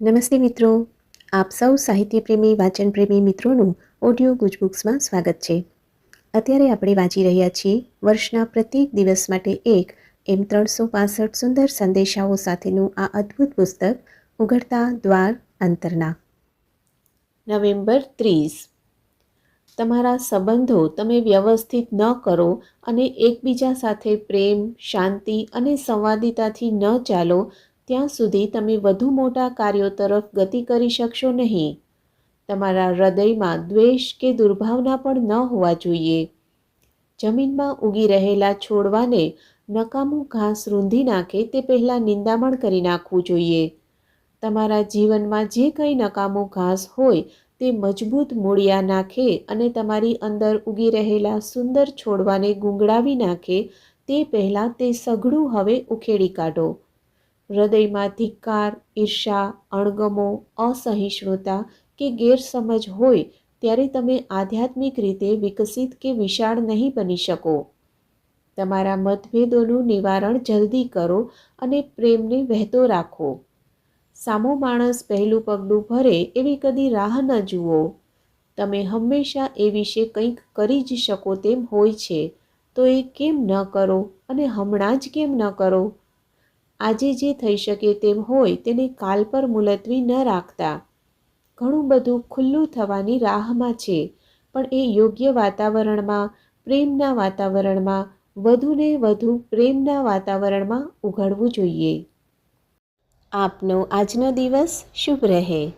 નમસ્તે મિત્રો. આપ સૌ સાહિત્યપ્રેમી, વાચનપ્રેમી મિત્રોનું ઓડિયો ગુજબુક્સમાં સ્વાગત છે. અત્યારે આપણે વાંચી રહ્યા છીએ વર્ષના પ્રત્યેક દિવસ માટે એક એમ ત્રણસો પાસઠ સુંદર સંદેશાઓ સાથેનું આ અદ્ભુત પુસ્તક, ઉઘડતા દ્વાર અંતરના. નવેમ્બર ત્રીસ. તમારા સંબંધો તમે વ્યવસ્થિત ન કરો અને એકબીજા સાથે પ્રેમ, શાંતિ અને સંવાદિતાથી ન ચાલો ત્યાં સુધી તમે વધુ મોટા કાર્યો તરફ ગતિ કરી શકશો નહીં. તમારા હૃદયમાં દ્વેષ કે દુર્ભાવના પણ ન હોવા જોઈએ. જમીનમાં ઉગી રહેલા છોડવાને નકામું ઘાસ રૂંધી નાખે તે પહેલાં નિંદામણ કરી નાખવું જોઈએ. તમારા જીવનમાં જે કંઈ નકામું ઘાસ હોય તે મજબૂત મૂળિયા નાખે અને તમારી અંદર ઉગી રહેલા સુંદર છોડવાને ગુંગળાવી નાખે તે પહેલાં તે સઘળું હવે ઉખેડી કાઢો. હૃદયમાં ધિક્કાર ઈર્ષા અણગમો, અસહિષ્ણુતા કે ગેરસમજ હોય ત્યારે તમે આધ્યાત્મિક રીતે વિકસિત કે વિશાળ નહીં બની શકો. તમારા મતભેદોનું નિવારણ જલ્દી કરો અને પ્રેમને વહેતો રાખો. સામો માણસ પહેલું પગલું ભરે એવી કદી રાહ ન જુઓ. તમે હંમેશા એ વિશે કંઈક કરી જ શકો તેમ હોય છે. તો એ કેમ ન કરો અને હમણાં જ કેમ ન કરો? આજે જે થઈ શકે તેમ હોય તેને કાલ પર મુલતવી ન રાખતા. ઘણું બધું ખુલ્લું થવાની રાહમાં છે, પણ એ યોગ્ય વાતાવરણમાં, પ્રેમના વાતાવરણમાં, વધુને વધુ પ્રેમના વાતાવરણમાં ઉઘડવું જોઈએ. આપનો આજનો દિવસ શુભ રહે.